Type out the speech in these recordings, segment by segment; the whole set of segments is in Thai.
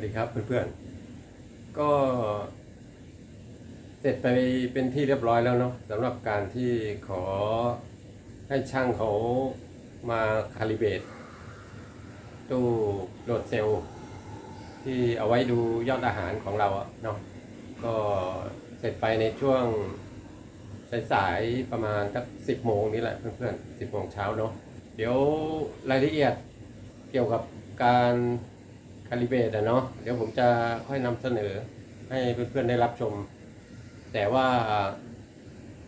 วัสดีครับเพื่อนๆ ก็เสร็จไปเป็นที่เรียบร้อยแล้วเนาะสำหรับการที่ขอให้ช่างเขามาคาลิเบตตู้โหลดเซลล์ที่เอาไว้ดูยอดอาหารของเราเนาะก็เสร็จไปในช่วงสายๆประมาณสักสิบโมงนี้แหละเพื่อนๆสิบโมงเช้าเนาะเดี๋ยวรายละเอียดเกี่ยวกับการ คาลิเบตอะเนาะเดี๋ยวผมจะค่อยนำเสนอให้เพื่อนๆได้รับชม แต่ว่า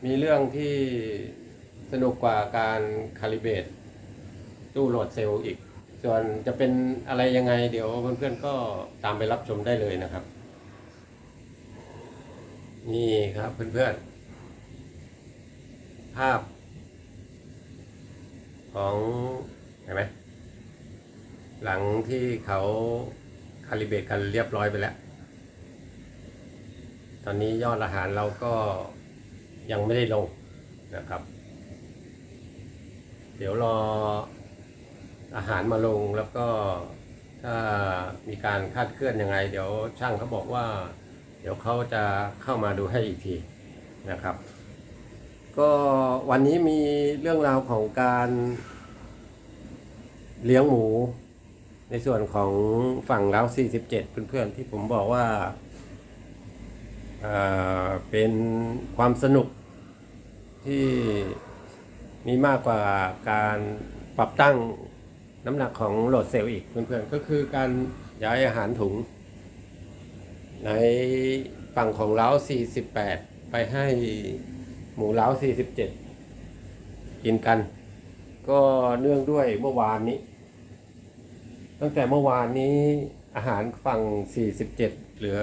มีเรื่องที่สนุกกว่าการคาลิเบตตู้โหลดเซลล์อีก ส่วนจะเป็นอะไรยังไง เดี๋ยวเพื่อนๆก็ตามไปรับชมได้เลยนะครับ นี่ครับเพื่อนๆ ภาพของเห็นไหม หลังที่เขาคาลิเบตกันเรียบร้อยไปแล้ว ตอนนี้ยอดอาหารเราก็ยังไม่ได้ลงนะครับ เดี๋ยวรออาหารมาลงแล้วก็ถ้ามีการคาดเคลื่อนยังไง เดี๋ยวช่างเขาบอกว่า เดี๋ยวเขาจะเข้ามาดูให้อีกทีนะครับ ก็วันนี้มีเรื่องราวของการเลี้ยงหมู ในส่วนของฝั่งแล้ว47 เพื่อนๆที่ผมบอกว่าเอ่อเป็นความสนุกที่มีมากกว่าการปรับตั้งน้ำหนักของโหลดเซลล์อีกเพื่อนๆก็คือการย้ายอาหารถุง ในฝั่งของเล้า48 ไปให้หมูเล้า47 กินกัน ก็เนื่องด้วยเมื่อวานนี้ ตั้งแต่เมื่อวานนี้อาหารฝั่ง 47 เหลือ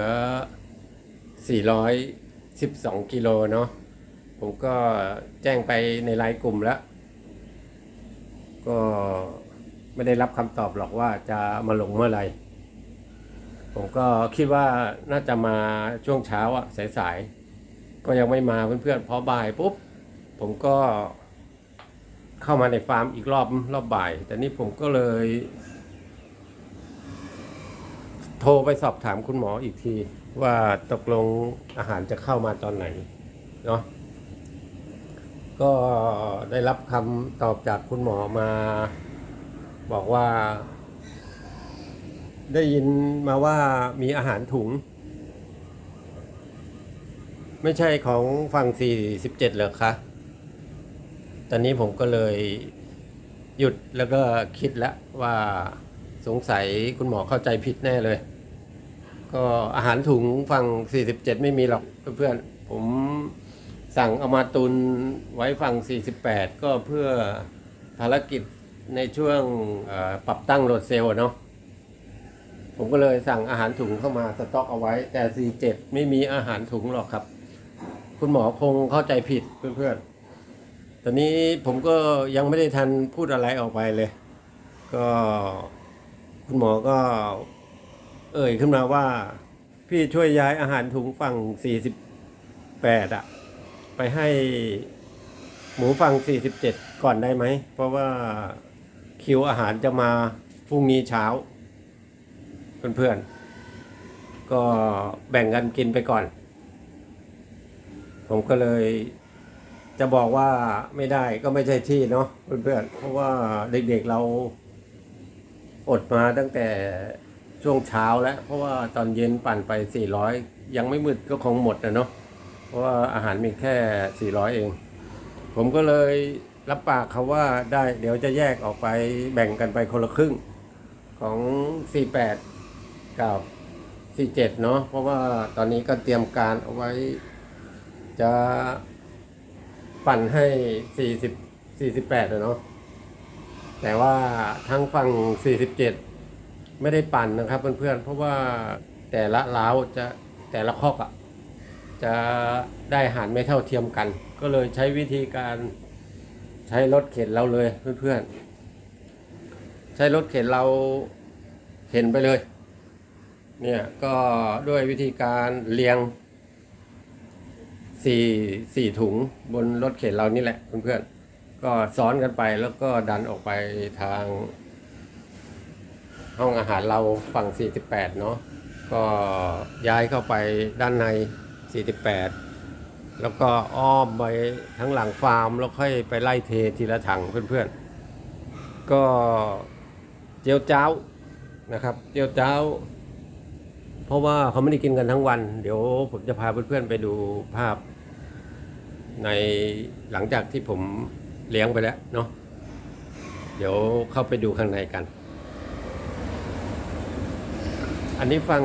412 กิโลเนาะผมก็แจ้งไปในไลน์กลุ่มแล้ว ก็ไม่ได้รับคำตอบหรอกว่าจะมาลงเมื่อไหร่ ผมก็คิดว่าน่าจะมาช่วงเช้าอะสายๆ ก็ยังไม่มาเพื่อนๆพอบ่ายปุ๊บ ผมก็เข้ามาในฟาร์มอีกรอบรอบบ่าย แต่นี่ผมก็เลย โทรไปสอบถามคุณหมออีกที ว่าตกลงอาหารจะเข้ามาตอนไหนเนาะก็ได้รับคำตอบจากคุณหมอมา บอกว่า ได้ยินมาว่ามีอาหารถุง ไม่ใช่ของฝั่ง 47เหรอคะ ตอนนี้ผมก็เลยหยุดแล้วก็คิดแล้วว่า สงสัยคุณหมอเข้าใจผิดแน่เลย ก็อาหารถุงฝั่ง 47 ไม่มีหรอกเพื่อนๆผมสั่งเอามาตุนไว้ฝั่ง 48 ก็เพื่อภารกิจในช่วงปรับตั้งโหลดเซลล์เนาะผมก็เลยสั่งอาหารถุงเข้ามาสต็อกเอาไว้ แต่ 47 ไม่มีอาหารถุงหรอกครับ คุณหมอคงเข้าใจผิดเพื่อนๆ ตอนนี้ผมก็ยังไม่ได้ทันพูดอะไรออกไปเลย ก็ คุณหมอก็ เอ่ยขึ้นมาว่า พี่ช่วยย้ายอาหารถุงฝั่ง 48อะไปให้หมูฝั่ง 47 ก่อนได้ไหม เพราะว่าคิวอาหารจะมาพรุ่งนี้เช้า เพื่อนๆ ก็แบ่งกันกินไปก่อน ผมก็เลยจะบอกว่าไม่ได้ก็ไม่ใช่ที่เนาะเพื่อนๆ เพราะว่าเด็กๆเรา อดมาตั้งแต่ช่วงเช้าแล้ว เพราะว่าตอนเย็นปั่นไป 400 ยังไม่มืดก็คงหมดนะเนาะเพราะว่าอาหารมีแค่ 400 เอง ผมก็เลยรับปากเขาว่าได้เดี๋ยวจะแยกออกไปแบ่งกันไปคนละครึ่งของ 48 กับ 47 เนาะเพราะว่าตอนนี้ก็เตรียมการเอาไว้จะปั่นให้ 40 48อะเนาะ แต่ว่าทั้งฝั่ง 47 ไม่ได้ปั่นนะครับเพื่อนๆ เพราะว่าแต่ละเล้าวจะแต่ละคอกอะ่ะจะได้อาหารไม่เท่าเทียมกัน ก็เลยใช้วิธีการใช้รถเข็นเราเลยเพื่อนๆ ใช้รถเข็นเราเข็นไปเลย เนี่ยก็ด้วยวิธีการเรียงสี่สี่ถุงบนรถเข็นเรานี่แหละเพื่อนๆ ก็ซ้อนกันไปแล้วก็ดันออกไปทาง ห้องอาหารเราฝั่ง 48 เนาะก็ย้ายเข้าไปด้านใน 48 แล้วก็อ้อมไปทั้งหลังฟาร์ม แล้วค่อยไปไล่เททีละถังเพื่อนๆ ก็เจียวเจ้านะครับ เจียวเจ้า เพราะว่าเขาไม่ได้กินกันทั้งวัน เดี๋ยวผมจะพาเพื่อนๆไปดูภาพในหลังจากที่ผม เลี้ยงไปแล้วเนาะเดี๋ยวเข้าไปดูข้างในกัน อันนี้ฟัง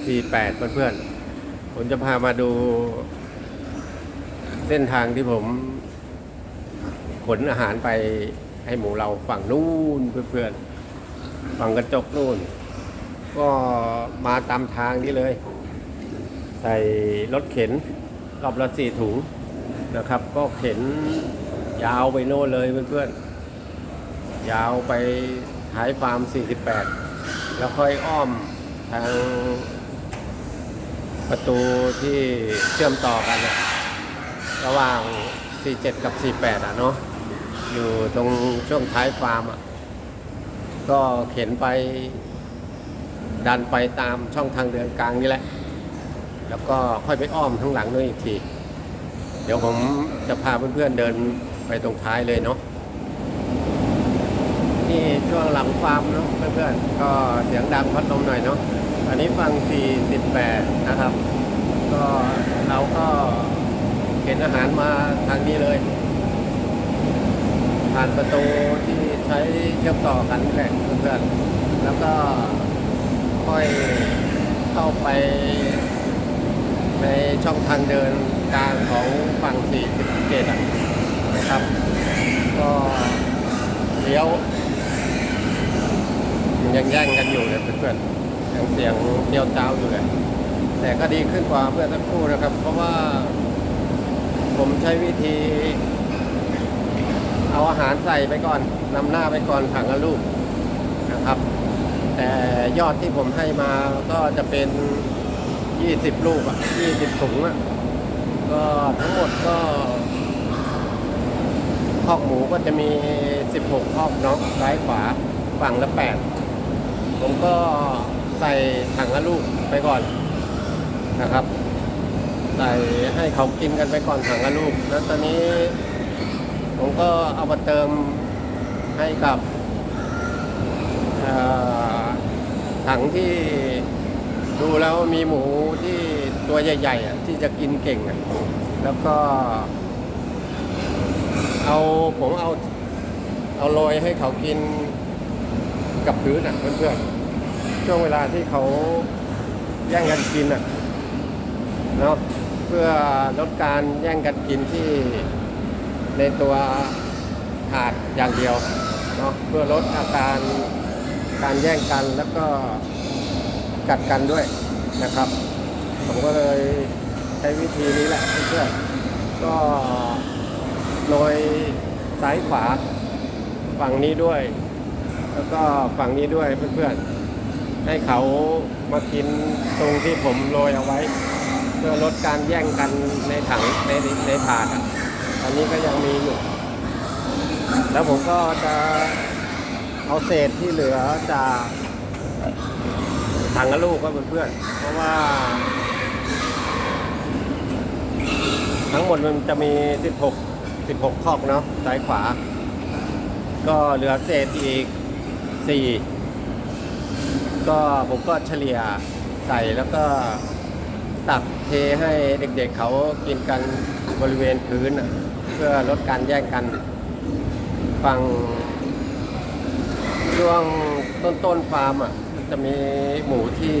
48เพื่อนๆผมจะพามาดู เส้นทางที่ผม ขนอาหารไปให้หมูเราฝั่งนู้นเพื่อนๆฝั่งกระจกนู่น ก็มาตามทางนี้เลย ใส่รถเข็นรอบละสี่ถุงนะครับ ก็เข็น ยาวไปโน่นเลยเพื่อนๆ ยาวไปท้ายฟาร์ม 48 แล้วค่อยอ้อมทางประตูที่เชื่อมต่อกันอะระหว่าง 47 กับ 48 อะเนาะอยู่ตรงช่วงท้ายฟาร์มอะก็เข็นไปดันไปตามช่องทางเดินกลางนี่แหละ แล้วก็ค่อยไปอ้อมข้างหลังด้วยอีกที เดี๋ยวผมจะพาเพื่อนๆเดิน ไปตรงท้ายเลยเนาะนี่ช่วงหลังฟาร์มเนาะเพื่อนๆก็เสียงดังพัดลมหน่อยเนาะอันนี้ฟัง 48 นะครับ ก็เราก็เห็นอาหารมาทางนี้เลย ผ่านประตูที่ใช้เชื่อมต่อกันนี่แหละเพื่อนๆแล้วก็ค่อยเข้าไปในช่องทางเดินกลางของฝั่ง 47อะ นะครับ ก็เลี้ยวมันยังแย่งกันอยู่เลยเพื่อนๆยังเสียงเดียวเจ้าอยู่เลย แต่ก็ดีขึ้นกว่าเพื่อนสักครู่นะครับ เพราะว่า ผมใช้วิธี เอาอาหารใส่ไปก่อนนำหน้าไปก่อนถังละลูกนะครับ แต่ยอดที่ผมให้มาก็จะเป็น 20 ลูกอะ20ถุงอะก็ทั้งหมดก็ คอกหมูก็จะมี 16คอกเนาะซ้ายขวาฝั่งละ 8 ผมก็ใส่ถังละลูกไปก่อนนะครับใส่ให้เขากินกันไปก่อนถังละลูก แล้วตอนนี้ ผมก็เอามาเติมให้กับถังที่ดูแล้วมีหมูที่ตัวใหญ่ๆที่จะกินเก่งแล้วก็ เอาผมเอาเอาโรยให้เขากินกับพื้นอะเพื่อนๆช่วงเวลาที่เขาแย่งกันกินอะเนาะเพื่อลดการแย่งกันกินที่ในตัวถาดอย่างเดียวเนาะเพื่อลดอาการการแย่งกันแล้วก็กัดกันด้วยนะครับ ผมก็เลยใช้วิธีนี้แหละเพื่อนๆก็ โรยซ้ายขวาฝั่งนี้ด้วย แล้วก็ฝั่งนี้ด้วยเพื่อนๆ ให้เขามากินตรงที่ผมโรยเอาไว้ เพื่อลดการแย่งกันในถังในในถาดอะตอนนี้ก็ยังมีอยู่ แล้วผมก็จะเอาเศษที่เหลือจากถังกระลูกก็เพื่อนๆ เพราะว่า ทั้งหมดมันจะมี 16 16คอกเนาะซ้ายขวา ก็เหลือเศษอีก 4 ก็ผมก็เฉลี่ยใส่แล้วก็ตักเทให้เด็กๆเขากินกันบริเวณพื้น เพื่อลดการแย่งกันฝั่งช่วงต้นๆฟาร์มอะจะมีหมูที่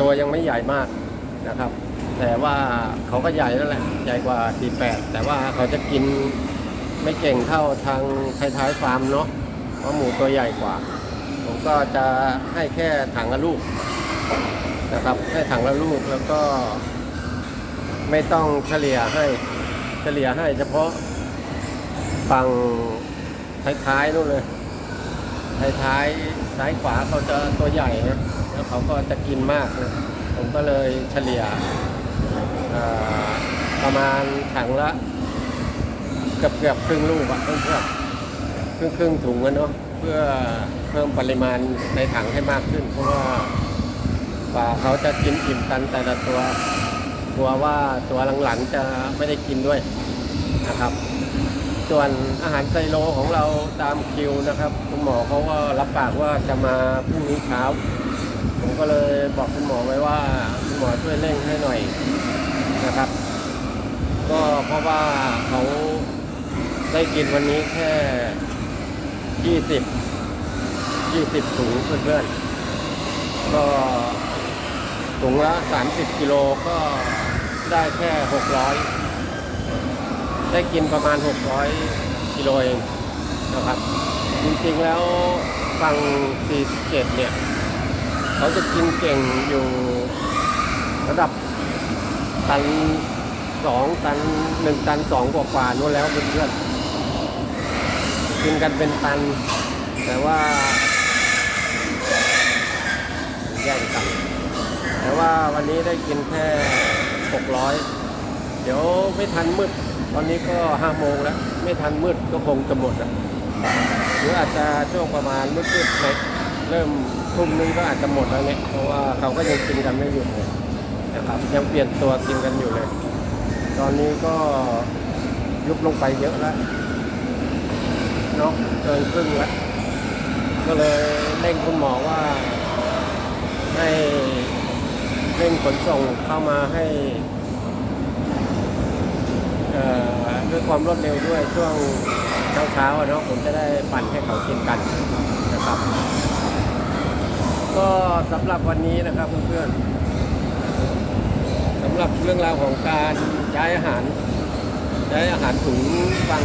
ตัวยังไม่ใหญ่มากนะครับ แต่ว่าเขาก็ใหญ่นั่นแหละใหญ่กว่า 48 แต่ว่าเขาจะกินไม่เก่งเท่าทางท้ายๆฟาร์มเนาะเพราะหมูตัวใหญ่กว่า ผมก็จะให้แค่ถังละลูกนะครับให้ถังละลูกแล้วก็ ไม่ต้องเฉลี่ยให้เฉลี่ยให้เฉพาะฝั่งท้ายๆนู่นเลยท้ายๆซ้ายขวาเขาจะตัวใหญ่นะแล้วเขาก็จะกินมากนะผมก็เลยเฉลี่ย ประมาณถังละเกือบเกือบครึ่งลูกอะเพื่อครึ่งครึ่งถุงอะเนาะเพื่อเพิ่มปริมาณในถังให้มากขึ้น เพราะว่ากว่าเขาจะกินอิ่มตันแต่ละตัวกลัวว่าตัวหลังๆจะไม่ได้กินด้วยนะครับ ส่วนอาหารไซโลของเราตามคิวนะครับคุณหมอเขาก็รับปากว่าจะมาพรุ่งนี้เช้า ผมก็เลยบอกคุณหมอไว้ว่าคุณหมอช่วยเร่งให้หน่อย นะครับ ก็เพราะว่าเขาได้กินวันนี้แค่ 20 20ถุงเพื่อนๆ ก็ถุงละ 30 กิโลก็ได้แค่ 600 ได้กินประมาณ 600 กิโลเองนะครับ จริงๆแล้วฝั่ง47 เนี่ย เขาจะกินเก่งอยู่ระดับ ตันสองตันหนึ่งตันสองกว่ากว่านู้นแล้วเพื่อนๆกินกันเป็นตัน แต่ว่าแย่งกันแต่ว่าวันนี้ได้กินแค่600เดี๋ยวไม่ทันมืด ตอนนี้ก็ห้าโมงแล้ว ไม่ทันมืดก็คงจะหมดอะหรืออาจจะช่วงประมาณมืดๆเริ่มทุ่มนึงก็อาจจะหมดแล้วเนี่ยเพราะว่าเขาก็ยังกินกันไม่หยุดเลย ครับยังเปลี่ยนตัวกินกันอยู่เลย ตอนนี้ก็ยุบลงไปเยอะแล้วเนาะเกินครึ่งแล้วก็เลยเร่งคุณหมอว่า ให้เร่งขนส่งเข้ามาให้ด้วยความรวดเร็วด้วยช่วงเช้าๆอะเนาะผมจะได้ปั่นให้เขากินกันนะครับ ก็สำหรับวันนี้นะครับเพื่อนๆำหรับเรื่องราวของการย้ายอาหารย้ายอาหารถุงฝั่ง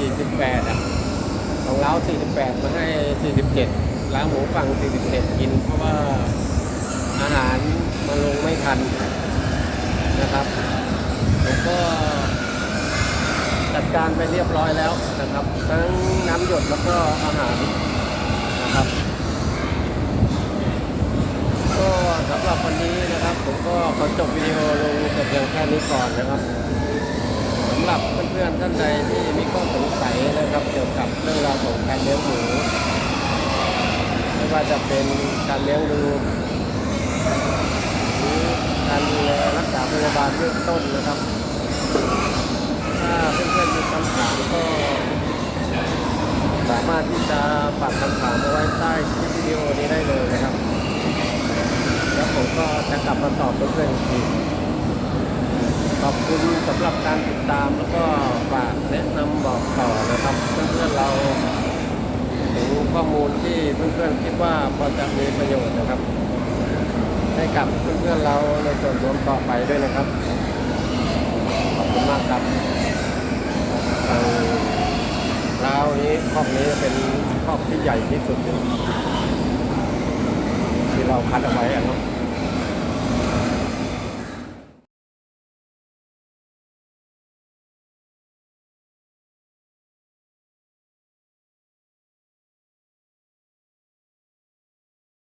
48 อะ ของเรา48 มาให้ 47ล้างหมูฝั่ง 47 กิน เพราะว่าอาหารมาลงไม่ทันนะครับผมก็จัดการไปเรียบร้อยแล้วนะครับ ทั้งน้ำหยดแล้วก็อาหารนะครับ ก็สำหรับวันนี้นะครับ ผมก็ขอจบวิดีโอลงแต่เพียงแค่นี้ก่อนนะครับสำหรับเพื่อนๆท่านใดที่มีข้อสงสัยนะครับเกี่ยวกับเรื่องราวของการเลี้ยงหมูไม่ว่าจะเป็นการเลี้ยงดูหรือการดูแลรักษาพยาบาลเบื้องต้นนะครับ ถ้าเพื่อนๆมีคำถามก็สามารถที่จะปักคำถามเอาไว้ใต้คลิปวิดีโอนี้ได้เลยนะครับ แล้วผม ก็จะกลับมาตอบเพื่อนๆอีกทีขอบคุณสำหรับการติดตามแล้วก็ฝากแนะนำบอกต่อนะครับ เพื่อนๆเราถึงข้อมูลที่เพื่อนๆคิดว่าพอจะมีประโยชน์นะครับ ให้กับเพื่อนๆเราในส่วนรวมต่อไปด้วยนะครับ ขอบคุณมากครับทางลาวนี้ครอบนี้เป็นครอบที่ใหญ่ที่สุดที่เราคัดเอาไว้อะเนาะ